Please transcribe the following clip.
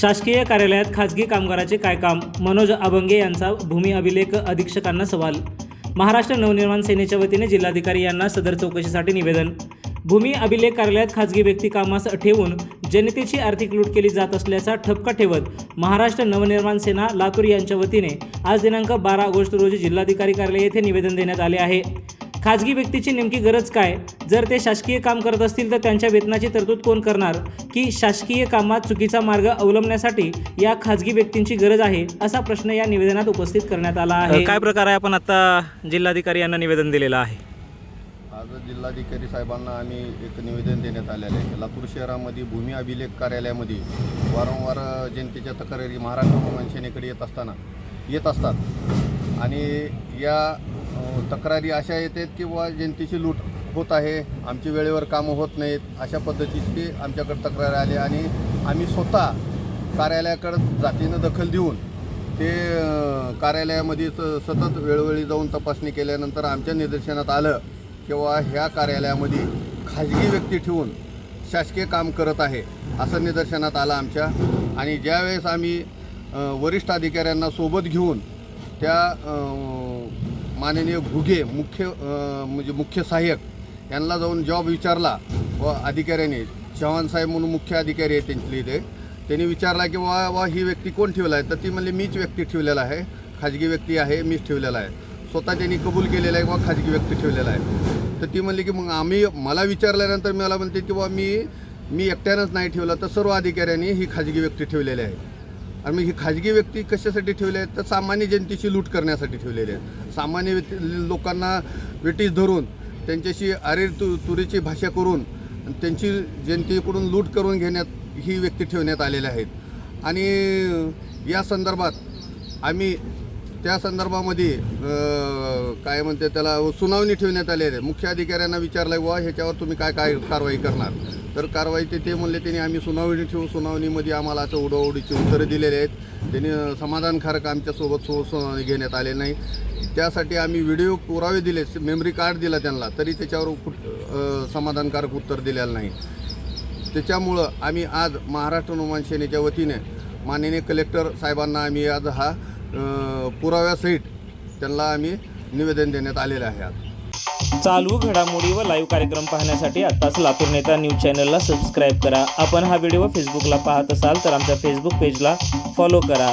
शासकीय कार्यालयात खाजगी कामगाराचे काय काम? मनोज अभंगे यांचा भूमी अभिलेख अधीक्षकांना सवाल. महाराष्ट्र नवनिर्माण सेनेच्या वतीने जिल्हाधिकारी यांना सदर चौकशीसाठी निवेदन. भूमी अभिलेख कार्यालयात खाजगी व्यक्ती कामास ठेवून जनतेची आर्थिक लूट केली जात असल्याचा ठपका ठेवत महाराष्ट्र नवनिर्माण सेना लातूर यांच्या वतीने आज दिनांक बारा ऑगस्ट रोजी जिल्हाधिकारी कार्यालय येथे निवेदन देण्यात आले आहे. खाजगी व्यक्तीची नेमकी गरज काय? जर ते शासकीय काम करत असतील तर त्यांच्या वेतनाची तरतूद कोण करणार? की शासकीय कामात चुकीचा मार्ग अवलंबण्यासाठी या खाजगी व्यक्तींची गरज आहे? असा प्रश्न या निवेदनात उपस्थित करण्यात आला आहे. काय प्रकार आहे? आपण आता जिल्हाधिकारी यांना निवेदन दिलेलं आहे. आज जिल्हाधिकारी साहेबांना आम्ही एक निवेदन देण्यात आलेलं आहे. लातूर शहरामध्ये भूमी अभिलेख कार्यालयामध्ये वारंवार जनतेच्या तक्रारी महाराष्ट्र भूमान सेनेकडे येत असताना येत असतात. आणि या तक्रारी अशा येतात की बुवा जनतेची लूट होत आहे आमची वेळेवर कामं होत नाहीत अशा पद्धतीची आमच्याकडे तक्रार आली आणि आम्ही स्वतः कार्यालयाकडं जातीनं दखल देऊन ते कार्यालयामध्येच कार्यालयामध्ये सतत वेळोवेळी जाऊन तपासणी केल्यानंतर आमच्या निदर्शनात आलं किंवा ह्या कार्यालयामध्ये खाजगी व्यक्ती ठेवून शासकीय काम करत आहे असं निदर्शनात आलं आमच्या. आणि ज्यावेळेस आम्ही वरिष्ठ अधिकाऱ्यांना सोबत घेऊन त्या माननीय घुगे मुख्य म्हणजे मुख्य सहाय्यक यांना जाऊन जॉब विचारला व अधिकाऱ्याने चव्हाण साहेब म्हणून मुख्य अधिकारी आहे त्यांच्या इथे. त्यांनी विचारला की वा वा ही व्यक्ती कोण ठेवला आहे? तर ती म्हणली मीच व्यक्ती ठेवलेला आहे. खाजगी व्यक्ती आहे मीच ठेवलेला आहे. स्वतः त्यांनी कबूल केलेलं आहे किंवा खाजगी व्यक्ती ठेवलेला आहे. तर ती म्हणली की मग आम्ही मला विचारल्यानंतर मला म्हणते की बा मी मी एकट्यानंच नाही ठेवलं तर सर्व अधिकाऱ्यांनी ही खाजगी व्यक्ती ठेवलेली आहे. आणि मग ही खाजगी व्यक्ती कशासाठी ठेवली आहे? तर सामान्य जनतेची लूट करण्यासाठी ठेवलेली आहे. सामान्य लोकांना वेटीस धरून त्यांच्याशी अरे तु तुरीची भाषा करून त्यांची जनतेकडून लूट करून घेण्यात ही व्यक्ती ठेवण्यात आलेल्या आहेत. आणि या संदर्भात आम्ही त्या संदर्भामध्ये काय म्हणते त्याला सुनावणी ठेवण्यात आलेली आहे. मुख्य अधिकाऱ्यांना विचारलं वा ह्याच्यावर तुम्ही काय काय कारवाई करणार? तर कारवाई ते ते म्हणले त्यांनी आम्ही सुनावणी ठेवू सुनावणीमध्ये आम्हाला असं उडवडीची उत्तरं दिलेली आहेत. त्यांनी समाधानकारक आमच्यासोबत सो सुनावणी घेण्यात आले नाही. त्यासाठी आम्ही व्हिडिओ पुरावे दिले मेमरी कार्ड दिला त्यांना तरी त्याच्यावर कुठ समाधानकारक उत्तर दिलेलं नाही. त्याच्यामुळं आम्ही आज महाराष्ट्र नोमान सेनेच्या वतीने माननीय कलेक्टर साहेबांना आम्ही आज हा पुराव्यासहित त्यांना आम्ही निवेदन देण्यात आलेलं आहे आज. चालू घडामोडी व लाईव्ह कार्यक्रम पाहण्यासाठी आत्ताच लातूर नेता न्यूज चॅनलला सबस्क्राईब करा. आपण हा व्हिडिओ फेसबुकला पाहत असाल तर आमच्या फेसबुक पेजला फॉलो करा.